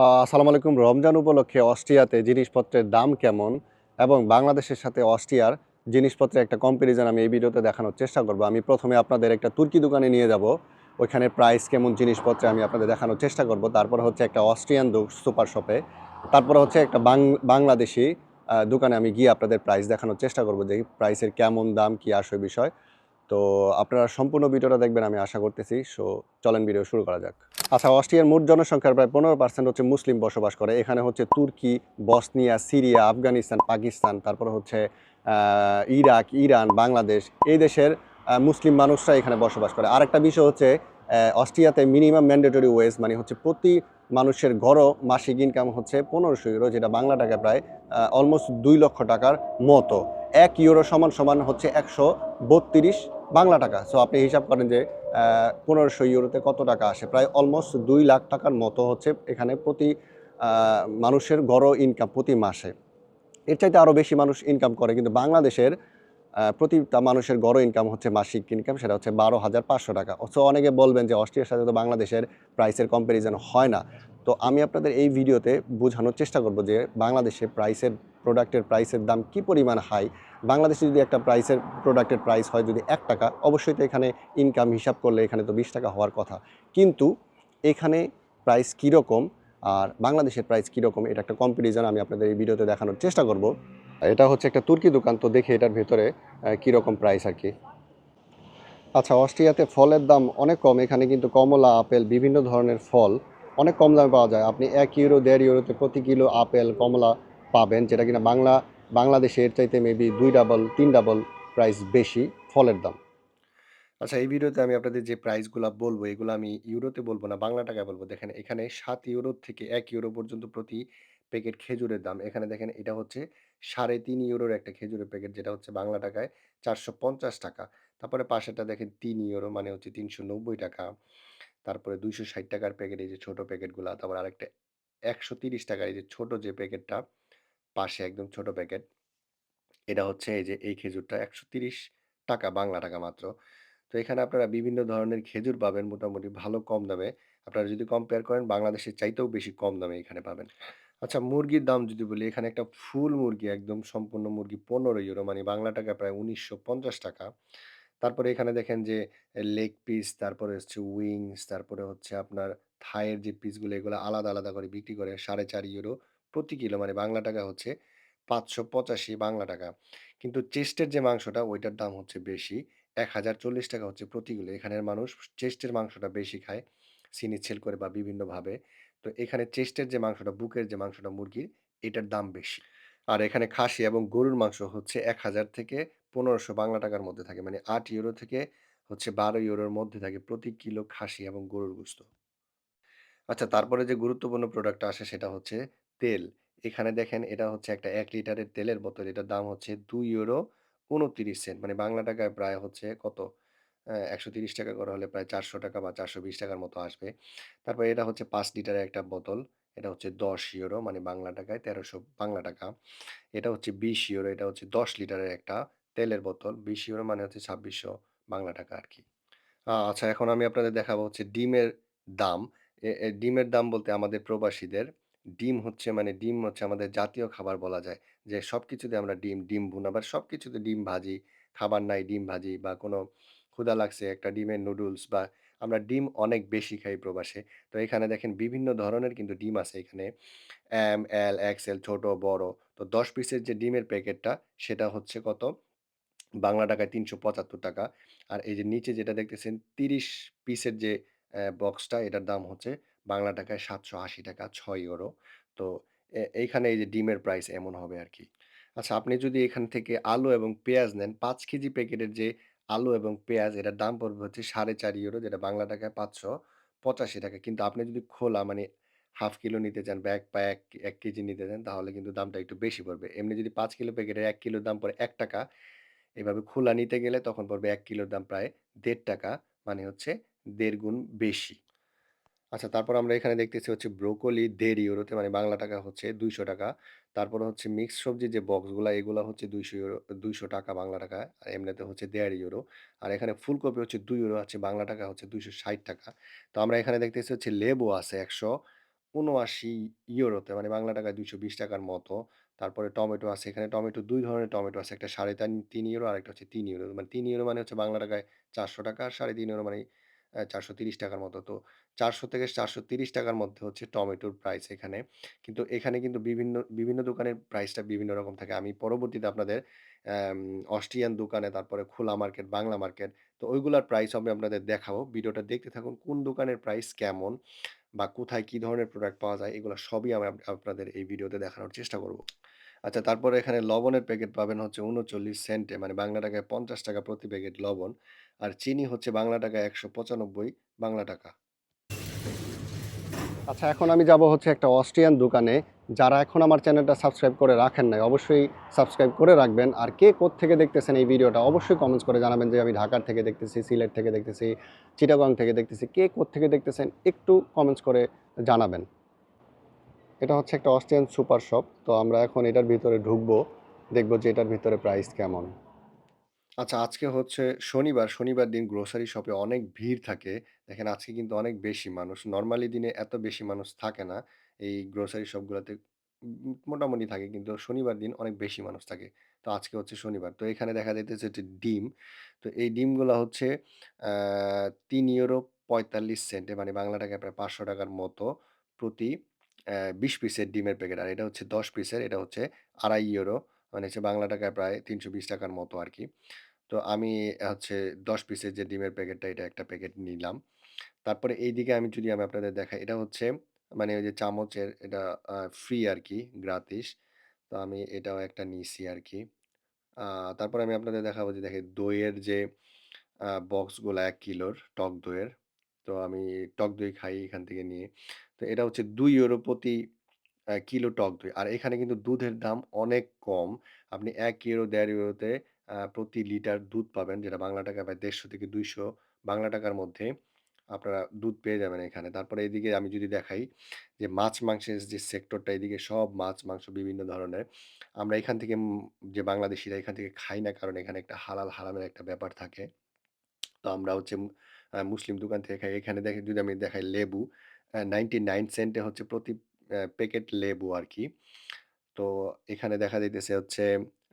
আসসালামু আলাইকুম। রমজান উপলক্ষে অস্ট্রিয়াতে জিনিসপত্রের দাম কেমন এবং বাংলাদেশের সাথে অস্ট্রিয়ার জিনিসপত্রের একটা কম্প্যারিজন আমি এই ভিডিওতে দেখানোর চেষ্টা করব। আমি প্রথমে আপনাদের একটা তুর্কি দোকানে নিয়ে যাব। ওইখানে প্রাইস কেমন জিনিসপত্রে আমি আপনাদের দেখানোর চেষ্টা করব। তারপর হচ্ছে একটা অস্ট্রিয়ান সুপার শপে তারপর হচ্ছে একটা বাংলাদেশি দোকানে আমি গিয়ে আপনাদের প্রাইস দেখানোর চেষ্টা করব যে প্রাইসের কেমন, দাম কি আসে বিষয়। তো আপনারা সম্পূর্ণ ভিডিওটা দেখবেন আমি আশা করতেছি। সো চলেন ভিডিও শুরু করা যাক। আচ্ছা অস্ট্রিয়ার মোট জনসংখ্যার প্রায় পনেরো পার্সেন্ট হচ্ছে মুসলিম বসবাস করে। এখানে হচ্ছে তুর্কি, বসনিয়া, সিরিয়া, আফগানিস্তান, পাকিস্তান, তারপর হচ্ছে ইরাক, ইরান, বাংলাদেশ এই দেশের মুসলিম মানুষরা এখানে বসবাস করে। আরেকটা বিষয় হচ্ছে অস্ট্রিয়াতে মিনিমাম ম্যান্ডেটরি ওয়েজ মানে হচ্ছে প্রতি মানুষের গড় মাসিক ইনকাম হচ্ছে পনেরোশো ইউরো যেটা বাংলা টাকায় প্রায় অলমোস্ট দুই লক্ষ টাকার মতো। এক ইউরো সমান সমান হচ্ছে একশো বত্রিশ বাংলা টাকা। সো আপনি হিসাব করেন যে পনেরোশো ইউরোতে কত টাকা আসে? প্রায় অলমোস্ট দুই লাখ টাকার মতো হচ্ছে এখানে প্রতি মানুষের গড় ইনকাম প্রতি মাসে। এর চাইতে আরও বেশি মানুষ ইনকাম করে, কিন্তু বাংলাদেশের প্রতিটা মানুষের গড় ইনকাম হচ্ছে মাসিক ইনকাম সেটা হচ্ছে বারো হাজার পাঁচশো টাকা। সো অনেকে বলবেন যে, অস্ট্রিয়ার সাথে তো বাংলাদেশের প্রাইসের কম্প্যারিজন হয় না। তো আমি আপনাদের এই ভিডিওতে বোঝানোর চেষ্টা করব যে, বাংলাদেশে প্রাইসের প্রোডাক্টের প্রাইসের দাম কি পরিমাণ হাই? বাংলাদেশে যদি একটা প্রাইসের প্রোডাক্টের প্রাইস হয় যদি এক টাকা, অবশ্যই তো এখানে ইনকাম হিসাব করলে এখানে তো বিশ টাকা হওয়ার কথা। কিন্তু এখানে প্রাইস কীরকম আর বাংলাদেশের প্রাইস কীরকম, এটা একটা কম্পারিজন আমি আপনাদের এই ভিডিওতে দেখানোর চেষ্টা করব। এটা হচ্ছে একটা তুর্কি দোকান, তো দেখে এটার ভেতরে কীরকম প্রাইস আর কি। আচ্ছা অস্ট্রিয়াতে ফলের দাম অনেক কম, এখানে কিন্তু কমলা, আপেল, বিভিন্ন ধরনের ফল অনেক কম দামে পাওয়া যায়। আপনি এক ইউরো দেড় ইউরোতে প্রতি কিলো আপেল, কমলা পাবেন, যেটা কিনা বাংলা বাংলাদেশে এর চাইতে মেবি দুই ডাবল তিন ডাবল প্রাইস বেশি ফলের দাম। আচ্ছা এই ভিডিওতে আমি আপনাদের যে প্রাইসগুলো বলব, এগুলো আমি ইউরোতে বলব না, বাংলা টাকায় বলব। দেখেন, এখানে সাত ইউরো থেকে এক ইউরো পর্যন্ত প্রতি প্যাকেট খেজুরের দাম। এখানে দেখেন, এটা হচ্ছে সাড়ে তিন ইউরোর একটা খেজুরের প্যাকেট যেটা হচ্ছে বাংলা টাকায় চারশো পঞ্চাশ টাকা। তারপরে পাশেরটা দেখেন, তিন ইউরো মানে হচ্ছে তিনশো নব্বই টাকা। তারপরে দুইশো ষাট টাকার প্যাকেট এই যে ছোটো প্যাকেটগুলো তারপর আরেকটা একশো তিরিশ টাকার, এই যে ছোটো যে প্যাকেটটা পাশে একদম ছোট প্যাকেট এটা হচ্ছে এই যে, এই খেজুরটা একশো তিরিশ টাকা, বাংলা টাকা মাত্র। তো এখানে আপনারা বিভিন্ন ধরনের খেজুর পাবেন মোটামুটি ভালো কম দামে। আপনারা যদি কম্পেয়ার করেন, বাংলাদেশের চাইতেও বেশি কম দামে এখানে পাবেন। আচ্ছা মুরগির দাম যদি বলি, এখানে একটা ফুল মুরগি, একদম সম্পূর্ণ মুরগি পনেরো ইউরো মানে বাংলা টাকা প্রায় উনিশশো পঞ্চাশ টাকা। তারপরে এখানে দেখেন যে লেগ পিস তারপরে হচ্ছে উইংস তারপরে হচ্ছে আপনার থাইয়ের যে পিসগুলো এগুলো আলাদা আলাদা করে বিক্রি করে, সাড়ে চার ইউরো প্রতি কিলো মানে বাংলা টাকা হচ্ছে পাঁচশো পঁচাশি বাংলা টাকা। কিন্তু চেস্টের যে মাংসটা, ওইটার দাম হচ্ছে বেশি। এক হাজার চল্লিশ টাকা হচ্ছে প্রতি কিলো। এখানের মানুষ চেস্টের মাংসটা বেশি খায় সিনিচ্ছেল করে বা বিভিন্নভাবে। তো এখানে চেস্টের যে মাংসটা, বুকের যে মাংসটা, মুরগির, এটার দাম বেশি। আর এখানে খাসি এবং গরুর মাংস হচ্ছে এক হাজার থেকে পনেরোশো বাংলা টাকার মধ্যে থাকে। মানে আট ইউরো থেকে হচ্ছে বারো ইউরোর মধ্যে থাকে প্রতি কিলো খাসি এবং গরুর গোস্ত। আচ্ছা তারপরে যে গুরুত্বপূর্ণ প্রোডাক্টটা আসে সেটা হচ্ছে তেল। এখানে দেখেন এটা হচ্ছে একটা ১ লিটারের তেলের বোতল। এটার দাম হচ্ছে ৳২ ২৯ সেন্ট। মানে বাংলা টাকায় প্রায় হচ্ছে কত? অ্যা ৳১৩০ করা হলে প্রায় ৳৪০০ বা ৳৪২০ র মতো আসবে। তারপরে এটা হচ্ছে ৫ লিটারের একটা বোতল। এটা হচ্ছে ৳১০ মানে বাংলা টাকায় ৳১৩০০ বাংলা টাকা। এটা হচ্ছে ৳২০ এটা হচ্ছে ১০ লিটারের একটা তেলের বোতল। ৳২০ মানে হচ্ছে ২৬০০ বাংলা টাকা আরকি। আ আচ্ছা এখন আমি আপনাদের দেখাবো হচ্ছে ডিমের দাম। এ ডিমের দাম বলতে আমাদের প্রবাসীদের ডিম হচ্ছে মানে ডিম হচ্ছে আমাদের জাতীয় খাবার বলা যায়। যে সবকিছুতে আমরা ডিম, ডিম ভুনা বা সবকিছুতে ডিম ভাজি, খাবার নাই ডিম ভাজি বা কোনো ক্ষুধা লাগছে একটা ডিমের নুডলস বা আমরা ডিম অনেক বেশি খাই প্রবাসে। তো এখানে দেখেন বিভিন্ন ধরনের কিন্তু ডিম আছে এখানে। এম, এল, এক্সেল, ছোট, বড়। তো ১০ পিসের যে ডিমের প্যাকেটটা সেটা হচ্ছে কত? বাংলা টাকায় ৳৩৭৫ আর এই যে নিচে যেটা দেখতেছেন ৩০ পিসের যে বক্সটা এটার দাম হচ্ছে বাংলা টাকায় ৳৭৮০ ৬ তো এ, এইখানে এই যে ডিমের প্রাইস এমন হবে আরকি। আচ্ছা আপনি যদি এখান থেকে আলু এবং পেঁয়াজ নেন ৫ কেজি প্যাকেটের যে আলু এবং পেঁয়াজ, এটার দাম পড়বে হচ্ছে €৪.৫ যেটা বাংলা টাকায় ৳৫৮৫ কিন্তু আপনি যদি খোলা মানে হাফ কিলো নিতে চান বা এক এক ১ কেজি নিতে চান, তাহলে কিন্তু দামটা একটু বেশি পড়বে। এমনি যদি ৫ কিলো প্যাকেটের ১ কিলোর দাম পড়ে ৳১ এভাবে খোলা নিতে গেলে তখন পড়বে ১ কিলোর দাম প্রায় ৳১.৫ মানে হচ্ছে ১.৫ গুণ বেশি। আচ্ছা তারপর আমরা এখানে দেখতেছি হচ্ছে ব্রোকলি €১.৫ তে মানে বাংলা টাকা হচ্ছে ৳২০০ তারপর হচ্ছে মিক্সড সবজির যে বক্সগুলা, এগুলা হচ্ছে €২০০ ৳২০০ বাংলা টাকা আর এমনিতে হচ্ছে €১.৫ আর এখানে ফুলকপি হচ্ছে €২ আছে বাংলা টাকা হচ্ছে ৳২৬০ তো আমরা এখানে দেখতেছি হচ্ছে লেবু আছে একশো উনআশি ইউরোতে মানে বাংলা টাকায় ৳২২০ টাকার মতো। তারপরে টমেটো আছে। এখানে টমেটো দুই ধরনের টমেটো আছে। একটা সাড়ে তিন ৩ ইউরো, আরেকটা হচ্ছে তিন ইউরো। মানে তিন ইউরো মানে হচ্ছে বাংলা টাকায় ৳৪০০ আর ৩.৫ ইউরো মানে অ্যা ৳৪৩০ টাকার মতো। তো ৳৪০০ থেকে ৳৪৩০ টাকার মধ্যে হচ্ছে টমেটোর প্রাইস এখানে। কিন্তু এখানে কিন্তু বিভিন্ন বিভিন্ন দোকানের প্রাইসটা বিভিন্ন রকম থাকে। আমি পরবর্তীতে আপনাদের অস্ট্রিয়ান দোকানে, তারপরে খোলা মার্কেট, বাংলা মার্কেট তো ওইগুলার প্রাইস আমি আপনাদের দেখাবো। ভিডিওটা দেখতে থাকুন। কোন দোকানের প্রাইস কেমন বা কোথায় কী ধরনের প্রোডাক্ট পাওয়া যায় এগুলা সবই আমি আপ আপনাদের এই ভিডিওতে দেখানোর চেষ্টা করব। আচ্ছা তারপরে এখানে লবণের প্যাকেট পাবেন হচ্ছে ৩৯ সেন্টে মানে বাংলা টাকায় ৳৫০ প্রতি প্যাকেট লবণ। আর চিনি হচ্ছে বাংলা টাকায় ৳১৯৫ বাংলা টাকা। আচ্ছা এখন আমি যাব হচ্ছে একটা অস্ট্রিয়ান দোকানে। যারা এখন আমার চ্যানেলটা সাবস্ক্রাইব করে রাখেন নাই, অবশ্যই সাবস্ক্রাইব করে রাখবেন। আর কে কোত্থেকে দেখতেছেন এই ভিডিওটা অবশ্যই কমেন্টস করে জানাবেন যে আমি ঢাকার থেকে দেখতেছি, সিলেট থেকে দেখতেছি, চিটাগং থেকে দেখতেছি। কে কোত্থেকে দেখতেছেন একটু কমেন্টস করে জানাবেন। এটা হচ্ছে একটা অস্ট্রিয়ান সুপার শপ। তো আমরা এখন এটার ভিতরে ঢুকবো। দেখব যে এটার ভিতরে প্রাইস কেমন। আচ্ছা আজকে হচ্ছে শনিবার। শনিবার দিন গ্রোসারি শপে অনেক ভিড় থাকে। দেখেন আজকে কিন্তু অনেক বেশি মানুষ। নর্মালি দিনে এত বেশি মানুষ থাকে না। এই গ্রোসারি শপগুলোতে মোটামুটি থাকে, কিন্তু শনিবার দিন অনেক বেশি মানুষ থাকে। তো আজকে হচ্ছে শনিবার। তো এখানে দেখা যাইতেছে যে ডিম। তো এই ডিমগুলো হচ্ছে তিন ইউরো পঁয়তাল্লিশ সেন্টে মানে বাংলা টাকায় প্রায় ৳৫০০ টাকার মতো প্রতি ২০ পিসের ডিমের প্যাকেট। আর এটা হচ্ছে ১০ পিসের। এটা হচ্ছে €২.৫ মানে হচ্ছে বাংলা টাকায় প্রায় ৳৩২০ টাকার মতো আরকি। তো আমি হচ্ছে ১০ পিসের যে ডিমের প্যাকেটটা, এটা একটা প্যাকেট নিলাম। তারপরে এইদিকে আমি যদি আমি আপনাদের দেখাই, এটা হচ্ছে মানে ওই যে চামচের এটা ফ্রি আরকি গ্রাতিস। তো আমি এটাও একটা নিছি আরকি। আ তারপরে আমি আপনাদের দেখাবো যে দেখেন দইয়ের যে বক্সগুলা ১ কিলোর টক দইয়ের। তো আমি টক দই খাই এখান থেকে নিয়ে। তো এটা হচ্ছে দুই €২ প্রতি কিলো টক দই। আর এখানে কিন্তু দুধের দাম অনেক কম। আপনি ১ ইউরো, ১.৫ ইউরোতে প্রতি লিটার দুধ পাবেন যেটা বাংলা টাকায় প্রায় ১৫০ থেকে ২০০ বাংলা টাকার মধ্যে আপনারা দুধ পেয়ে যাবেন এখানে। তারপরে এদিকে আমি যদি দেখাই যে মাছ মাংসের যে সেক্টরটা এদিকে সব মাছ মাংস বিভিন্ন ধরনের। আমরা এখান থেকে যে বাংলাদেশিরা এখান থেকে খাই না কারণ এখানে একটা হালাল হারামের একটা ব্যাপার থাকে। তো আমরা হচ্ছে মুসলিম দোকান থেকে খাই। এখানে দেখে যদি আমি দেখাই লেবু আ 99 সেন্টে হচ্ছে প্রতি প্যাকেট লেবু আরকি। তো এখানে দেখা যাইতেছে হচ্ছে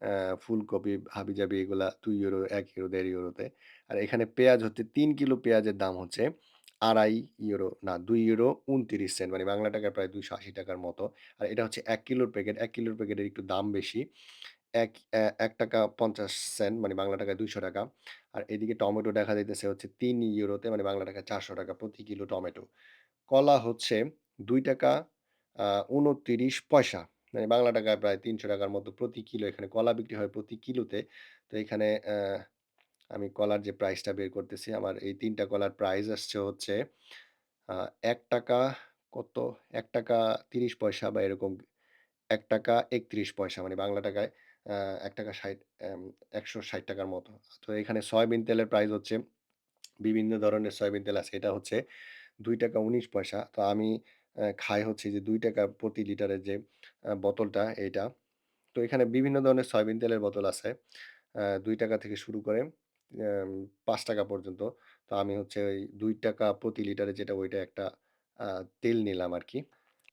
আ ফুলকপি, হাবিজাবি এগুলা ৳২ ৳১ ইউরো, ১.৫ ইউরোতে। আর এখানে পেঁয়াজ হচ্ছে ৩ কিলো পেঁয়াজের দাম হচ্ছে ৳২.৫ না ৳২ ২৯ সেন্ট মানে বাংলা টাকায় প্রায় ৳২৮০ টাকার মতো। আর এটা হচ্ছে ১ কিলোর প্যাকেট। ১ কিলোর প্যাকেটের একটু দাম বেশি। এক এক টাকা পঞ্চাশ সেন্ট মানে বাংলা টাকায় ৳২০০ আর এদিকে টমেটো দেখা যাইতেছে হচ্ছে তিন ইউরোতে মানে বাংলা টাকায় ৳৪০০ প্রতি কিলো টমেটো। কলা হচ্ছে ৳২ আ ২৯ পয়সা। মানে বাংলা টাকায় প্রায় তিনশো টাকার মতো প্রতি কিলো এখানে কলা বিক্রি হয় প্রতি কিলোতে। তো এখানে আমি কলার যে প্রাইসটা বের করতেছি। আমার এই ৩ টা কলার প্রাইস আসছে হচ্ছে এক টাকা কত ৳১ ৩০ বা এরকম ৳১ ৩১ মানে বাংলা টাকায় আ ৳১ ৬০ এম ৳১৬০ টাকার মতো। তো এখানে সয়াবিন তেলের প্রাইস হচ্ছে বিভিন্ন ধরনের সয়াবিন তেল আছে। এটা হচ্ছে ৳২.১৯ তো আমি খাই হচ্ছে যে দুই টাকা প্রতি লিটারের যে বোতলটা, এইটা। তো এখানে বিভিন্ন ধরনের সয়াবিন তেলের বোতল আছে। দুই টাকা থেকে শুরু করে পাঁচ টাকা পর্যন্ত। তো আমি হচ্ছে ওই দুই টাকা প্রতি লিটারে যেটা, ওইটা একটা তেল নিলাম আরকি।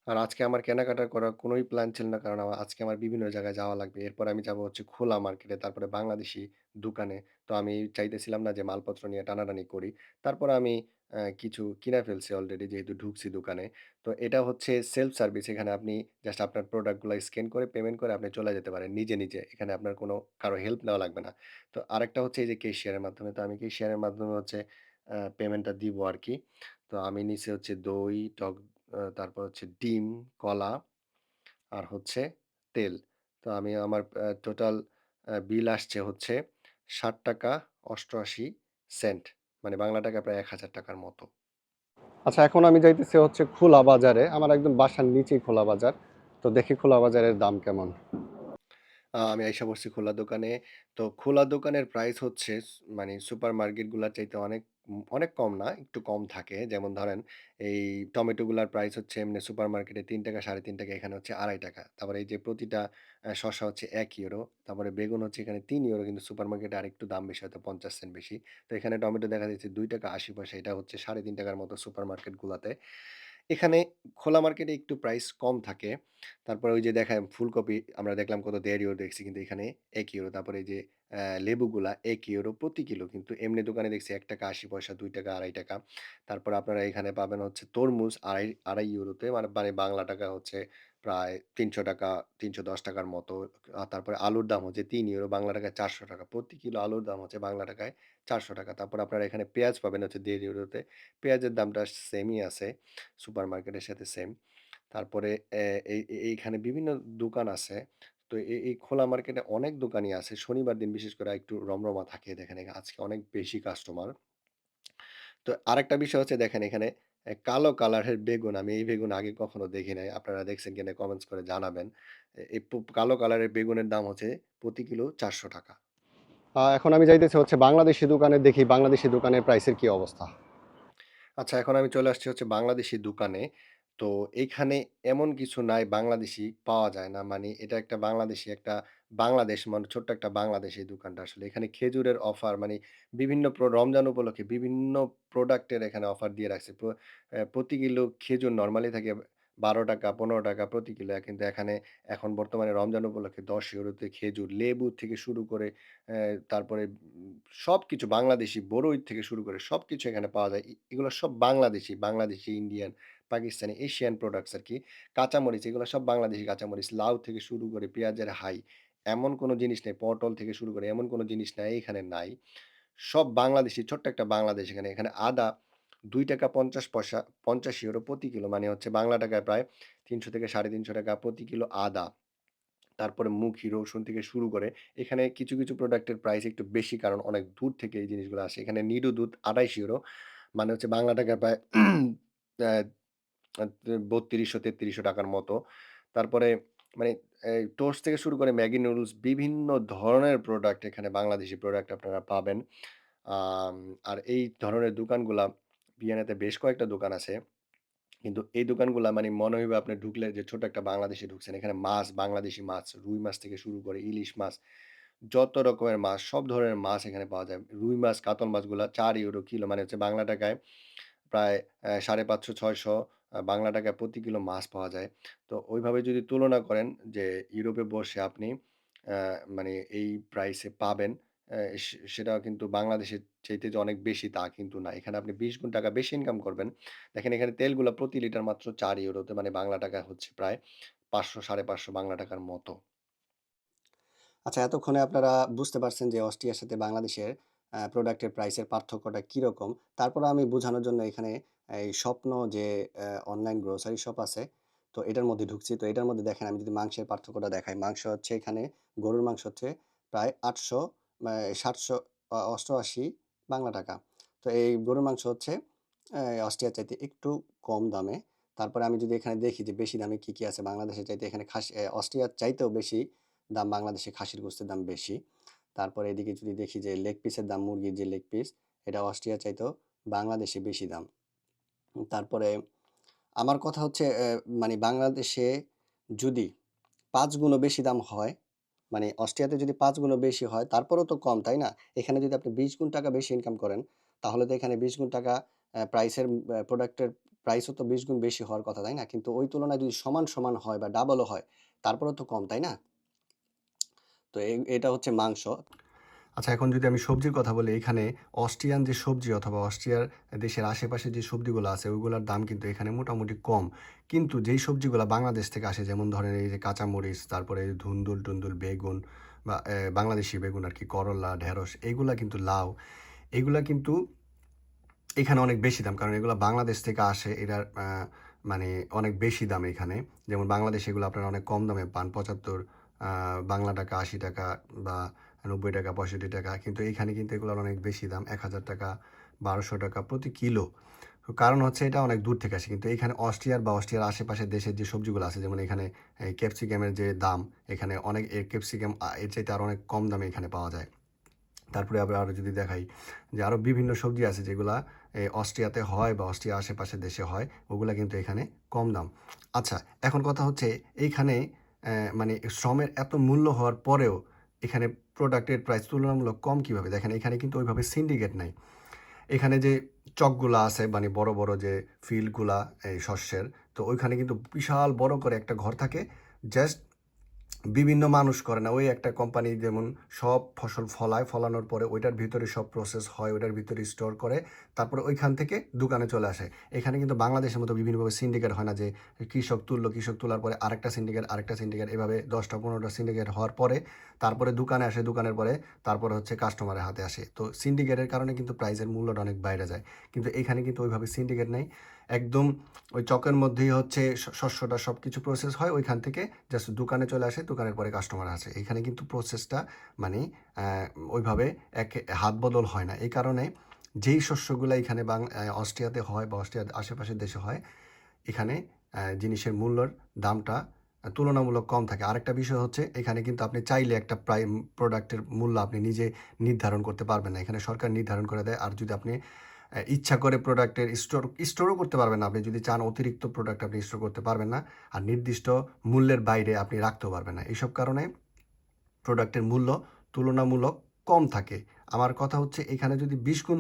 আর আজকে আমার কেনাকাটা করার কোনোই প্ল্যান ছিল না। কারণ আমার আজকে আমার বিভিন্ন জায়গায় যাওয়া লাগবে। এরপর আমি যাব হচ্ছে খোলা মার্কেটে, তারপরে বাংলাদেশি দোকানে। তো আমি চাইতেছিলাম না যে মালপত্র নিয়ে টানাটানি করি। তারপরে আমি কিছু কিনে ফেলছি অলরেডি যেহেতু ঢুকছি দোকানে। তো এটা হচ্ছে সেলফ সার্ভিস। এখানে আপনি জাস্ট আপনার প্রোডাক্টগুলা স্ক্যান করে পেমেন্ট করে আপনি চলে যেতে পারেন নিজে, নিজে। এখানে আপনার কোনো কারও হেল্প নেওয়া লাগবে না। তো আরেকটা হচ্ছে এই যে ক্যাশিয়ারের মাধ্যমে। তো আমি ক্যাশিয়ারের মাধ্যমে হচ্ছে পেমেন্টটা দিব আরকি। তো আমি নিছি হচ্ছে দই, টক তারপর হচ্ছে ডিম, কলা আর হচ্ছে তেল। তো আমি আমার টোটাল বিল আসছে হচ্ছে ৳৬০.৮৮ মানে বাংলা টাকা প্রায় এক হাজার টাকার মতো। আচ্ছা এখন আমি যাইতেছি হচ্ছে খোলা বাজারে। আমার একদম বাসার নিচেই খোলা বাজার। তো দেখি খোলা বাজারের দাম কেমন? আমি আইসা পড়ছি খোলা দোকানে। তো খোলা দোকানের প্রাইস হচ্ছে মানে সুপার সুপারমার্কেটগুলার চাইতে অনেক অনেক কম না, একটু কম থাকে। যেমন ধরেন এই টমেটোগুলার প্রাইস হচ্ছে এমনি সুপারমার্কেটে ৳৩ ৳৩.৫ এখানে হচ্ছে ৳২.৫ তারপরে এই যে প্রতিটা আ শসা হচ্ছে €১ তারপরে বেগুন হচ্ছে এখানে তিন €৩ কিন্তু সুপার সুপারমার্কেটে আরেকটু দাম বেশি হয়তো ৫০ সেন্ট বেশি। তো এখানে টমেটো দেখা যাচ্ছে ৳২.৮০ এটা হচ্ছে ৳৩.৫ র মতো সুপারমার্কেটগুলাতে। এখানে খোলা মার্কেটে একটু প্রাইস কম থাকে। তারপরে ওই যে দেখায় ফুলকপি আমরা দেখলাম কত ৳১.৫ দেখছি কিন্তু এখানে ৳১ তারপরে এই যে লেবুগুলা ৳১ প্রতি কিলো। কিন্তু এমনি দোকানে দেখছি ৳১.৮০ ৳২, ৳২.৫ তারপর আপনারা এখানে পাবেন হচ্ছে তরমুজ আড়াই আড়াই ইউরোতে মানে মানে বাংলা টাকা হচ্ছে প্রায় ৳৩০০ ৳৩১০ টাকার মতো। তারপরে আলুর দাম হচ্ছে তিন ৳৩ বাংলা টাকায় ৳৪০০ প্রতি কিলো আলুর দাম হচ্ছে বাংলা টাকায় ৳৪০০ তারপর আপনারা এখানে পেঁয়াজ পাবেন হচ্ছে দেড় ইউরোতে। পেঁয়াজের দামটা সেমই আছে। সুপারমার্কেটের সাথে সেম। তারপরে এইখানে বিভিন্ন দোকান আছে। তো এই এই খোলা মার্কেটে অনেক দোকানই আছে। শনিবার দিন বিশেষ করে একটু রমরমা থাকে। দেখেন এ আজকে অনেক বেশি কাস্টমার। তো আরেকটা বিষয় হচ্ছে দেখেন এখানে এ কালো কালারের বেগুন, আমি এই বেগুন আগে কখনো দেখি নাই। আপনারা দেখছেন কিনা কমেন্টস করে জানাবেন। এ এই পু কালো কালারের বেগুনের দাম হচ্ছে প্রতি কিলো ৳৪০০ আ এখন আমি যাইতেছি হচ্ছে বাংলাদেশি দোকানে দেখি বাংলাদেশি দোকানের প্রাইসের কি অবস্থা। আচ্ছা এখন আমি চলে আসছি হচ্ছে বাংলাদেশি দোকানে। তো এখানে এমন কিছু নাই বাংলাদেশি পাওয়া যায় না। মানে এটা একটা বাংলাদেশি একটা বাংলাদেশ মানে ছোট্ট একটা বাংলাদেশ এই দোকানটা আসলে। এখানে খেজুরের অফার মানে বিভিন্ন প্র, রমজান উপলক্ষে বিভিন্ন প্রোডাক্টের এখানে অফার দিয়ে রাখছে। প্রতি কিলো খেজুর নর্মালি থাকে ৳১২ ৳১৫ প্রতি কিলো। কিন্তু এখানে এখন বর্তমানে রমজান উপলক্ষে €১০ তে খেজুর, লেবু থেকে শুরু করে তারপরে উম সবকিছু বাংলাদেশি বড়ই থেকে শুরু করে সবকিছু এখানে পাওয়া যায়। এগুলো সব Bangladeshi, Bangladeshi, Indian, Pakistani, Asian products আরকি। কাঁচামরিচ এগুলো সব বাংলাদেশি কাঁচামরিচ। লাউ থেকে শুরু করে পেঁয়াজের হাই। এমন কোনো জিনিস নেই, পটল থেকে শুরু করে এমন কোনো জিনিস নাই এখানে নাই। সব বাংলাদেশি ছোট্ট একটা বাংলাদেশ এখানে। এখানে আদা ৳২.৫০ ৳৫০ প্রতি কিলো মানে হচ্ছে বাংলা টাকায় প্রায় তিনশো থেকে ৳৩৫০ প্রতি কিলো আদা। তারপরে মুখী, রসুন থেকে শুরু করে এখানে কিছু, কিছু প্রোডাক্টের প্রাইস একটু বেশি কারণ অনেক দূর থেকে এই জিনিসগুলো আসে। এখানে নিডু দুধ ৳২৮ মানে হচ্ছে বাংলা টাকায় প্রায় আ ৳৩২০০-৩৩০০ টাকার মতো। তারপরে মানে টোস্ট থেকে শুরু করে ম্যাগি নুডলস বিভিন্ন ধরনের প্রোডাক্ট এখানে বাংলাদেশি প্রোডাক্ট আপনারা পাবেন। আর এই ধরনের দোকানগুলা ভিয়েনাতে বেশ কয়েকটা দোকান আছে। কিন্তু এই দোকানগুলা মানে মনে হইবে আপনি ঢুকলে যে ছোট একটা বাংলাদেশে ঢুকছেন। এখানে মাছ, বাংলাদেশি মাছ, রুই মাছ থেকে শুরু করে ইলিশ মাছ, যত রকমের মাছ, সব ধরনের মাছ এখানে পাওয়া যায়। রুই মাছ, কাতল মাছগুলা ৳৪ কিলো মানে হচ্ছে বাংলা টাকায় প্রায় অ্যা ৫৫০-৬০০ আ বাংলা টাকায় প্রতি কিলো মাছ পাওয়া যায়। তো ওইভাবে যদি তুলনা করেন যে ইউরোপে বসে আপনি মানে এই প্রাইসে পাবেন, অ্যা সে সেটাও কিন্তু বাংলাদেশের চাইতে যে অনেক বেশি তা কিন্তু না। এখানে আপনি ২০ গুণ টাকা বেশি ইনকাম করবেন। দেখেন এখানে তেলগুলা প্রতি লিটার মাত্র ৳৪ তে মানে বাংলা টাকায় হচ্ছে প্রায় ৫০০ ৫৫০ বাংলা টাকার মতো। আচ্ছা এতক্ষণে আপনারা বুঝতে পারছেন যে অস্ট্রিয়ার সাথে বাংলাদেশের প্রোডাক্টের প্রাইসের পার্থক্যটা কীরকম। তারপরেও আমি বোঝানোর জন্য এখানে এই স্বপ্ন যে অনলাইন গ্রোসারি শপ আছে, তো এটার মধ্যে ঢুকছি। তো এটার মধ্যে দেখেন আমি যদি মাংসের পার্থক্যটা দেখাই, মাংস হচ্ছে এখানে গরুর মাংস হচ্ছে প্রায় ৮০০ মা ৭০০ অ ৮৮ বাংলা টাকা। তো এই গরুর মাংস হচ্ছে অস্ট্রিয়ার চাইতে একটু কম দামে। তারপরে আমি যদি এখানে দেখি যে বেশি দামে কি, কি আছে বাংলাদেশের চাইতে এখানে খাসি অস্ট্রিয়ার চাইতেও বেশি দাম বাংলাদেশে খাসির গোস্তের দাম বেশি। তারপরে এদিকে যদি দেখি যে লেগ পিসের দাম মুরগির যে লেগ পিস এটা অস্ট্রিয়ার চাইতেও বাংলাদেশে বেশি দাম। তারপরে আমার কথা হচ্ছে মানে বাংলাদেশে যদি পাঁচ গুণও বেশি দাম হয়, মানে অস্ট্রিয়াতে যদি পাঁচ গুণও বেশি হয় তারপরেও তো কম, তাই না? এখানে যদি আপনি ২০ গুণ টাকা বেশি ইনকাম করেন, তাহলে তো এখানে ২০ গুণ টাকা প্রাইসের প্রোডাক্টের প্রাইসও তো ২০ গুণ বেশি হওয়ার কথা, তাই না? কিন্তু ওই তুলনায় যদি সমান, সমান হয় বা ডাবলও হয়, তারপরেও তো কম, তাই না? তো এটা হচ্ছে মাংস। আচ্ছা এখন যদি আমি সবজির কথা বলি, এখানে অস্ট্রিয়ান যে সবজি অথবা অস্ট্রিয়ার দেশের আশেপাশে যে সবজিগুলো আছে ওইগুলার দাম কিন্তু এখানে মোটামুটি কম। কিন্তু যেই সবজিগুলো বাংলাদেশ থেকে আসে যেমন ধরেন এই যে কাঁচামরিচ, তারপরে ধুন্দুল-টুন্দুল, বেগুন বা বাংলাদেশি বেগুন আর কি করলা, ঢেঁড়স এইগুলা কিন্তু লাউ, এগুলা কিন্তু এখানে অনেক বেশি দাম। কারণ এগুলো বাংলাদেশ থেকে আসে এটার মানে অনেক বেশি দাম এখানে। যেমন বাংলাদেশে এগুলো আপনারা অনেক কম দামে পান পঁচাত্তর বাংলা টাকা, ৳৮০ বা ৳৯০, ৳৬৫ কিন্তু এইখানে কিন্তু এগুলার অনেক বেশি দাম। ৳১,০০০, ৳১,২০০ প্রতি কিলো। কারণ হচ্ছে এটা অনেক দূর থেকে আসে। কিন্তু এখানে অস্ট্রিয়ার বা অস্ট্রিয়ার আশেপাশের দেশের যে সবজিগুলো আছে যেমন এখানে ক্যাপসিকামের যে দাম, এখানে অনেক ক্যাপসিকাম এর চাইতে আরও অনেক কম দামে এখানে পাওয়া যায়। তারপরে আবার আরও যদি দেখাই যে আরও বিভিন্ন সবজি আছে যেগুলা অস্ট্রিয়াতে হয় বা অস্ট্রিয়া আশেপাশের দেশে হয়, ওগুলা কিন্তু এখানে কম দাম। আচ্ছা এখন কথা হচ্ছে এইখানে মানে শ্রমের এত মূল্য হওয়ার পরেও এখানে প্রোডাক্টের প্রাইস তুলনামূলক কম কীভাবে? দেখেন, এখানে কিন্তু ওইভাবে সিন্ডিকেট নাই। এখানে যে চকগুলা আছে মানে বড় বড় যে ফিল্ডগুলা এই শস্যের, তো ওইখানে কিন্তু বিশাল বড় করে একটা ঘর থাকে জাস্ট বিভিন্ন মানুষ করে না। ওই একটা কোম্পানি যেমন সব ফসল ফলায়, ফলানোর পরে ওইটার ভিতরে সব প্রসেস হয়, ওইটার ভিতরে স্টোর করে, তারপরে ওইখান থেকে দোকানে চলে আসে। এখানে কিন্তু বাংলাদেশের মতো বিভিন্নভাবে সিন্ডিকেট হয় না যে কৃষক তুললো, কৃষক তোলার পরে আরেকটা সিন্ডিকেট আরেকটা সিন্ডিকেট এভাবে দশটা, পনেরোটা সিন্ডিকেট হওয়ার পরে তারপরে দোকানে আসে, দোকানের পরে তারপরে হচ্ছে কাস্টমারের হাতে আসে। তো সিন্ডিকেটের কারণে কিন্তু প্রাইসের মূল্যটা অনেক বাইরে যায়। কিন্তু এখানে কিন্তু ওইভাবে সিন্ডিকেট নেই। একদম ওই চকের মধ্যেই হচ্ছে শস্যটা সব কিছু প্রসেস হয়, ওইখান থেকে জাস্ট দোকানে চলে আসে, দোকানের পরে কাস্টমার আসে। এখানে কিন্তু প্রসেসটা মানে ওইভাবে এক হাত বদল হয় না। এই কারণে যেই শস্যগুলো এখানে বাং অস্ট্রিয়াতে হয় বা অস্ট্রিয়ার আশেপাশের দেশে হয়, এখানে জিনিসের মূল্যর দামটা তুলনামূলক কম থাকে। আরেকটা বিষয় হচ্ছে, এখানে কিন্তু আপনি চাইলে একটা প্রাই প্রোডাক্টের মূল্য আপনি নিজে নির্ধারণ করতে পারবেন না। এখানে সরকার নির্ধারণ করে দেয়, আর যদি আপনি ইচ্ছা করে প্রোডাক্টের স্টোর স্টোরও করতে পারবেন না আপনি। যদি চান অতিরিক্ত প্রোডাক্ট আপনি স্টোর করতে পারবেন না, আর নির্দিষ্ট মূল্যের বাইরে আপনি রাখতেও পারবেন না। এইসব কারণে প্রোডাক্টের মূল্য তুলনামূলক কম থাকে। আমার কথা হচ্ছে, এখানে যদি বিশ গুণ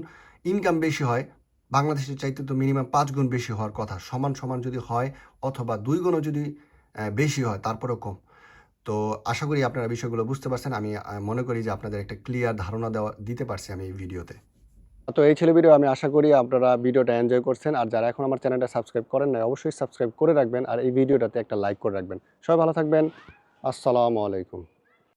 ইনকাম বেশি হয়, বাংলাদেশের চাইতে তো মিনিমাম পাঁচ গুণ বেশি হওয়ার কথা। সমান সমান যদি হয়, অথবা দুই গুণও যদি বেশি হয়, তারপরেও কম। তো আশা করি আপনারা বিষয়গুলো বুঝতে পারছেন। আমি মনে করি যে আপনাদের একটা ক্লিয়ার ধারণা দেওয়া, দিতে পারছি আমি এই ভিডিওতে তো এই ছেলে ভিডিও, আমি আশা করি আপনারা ভিডিওটা এনজয় করছেন। আর যারা এখন আমার চ্যানেলটা সাবস্ক্রাইব করেন না অবশ্যই সাবস্ক্রাইব করে রাখবেন। আর এই ভিডিওটাতে একটা লাইক করে রাখবেন। সবাই ভালো থাকবেন। আসসালামু আলাইকুম।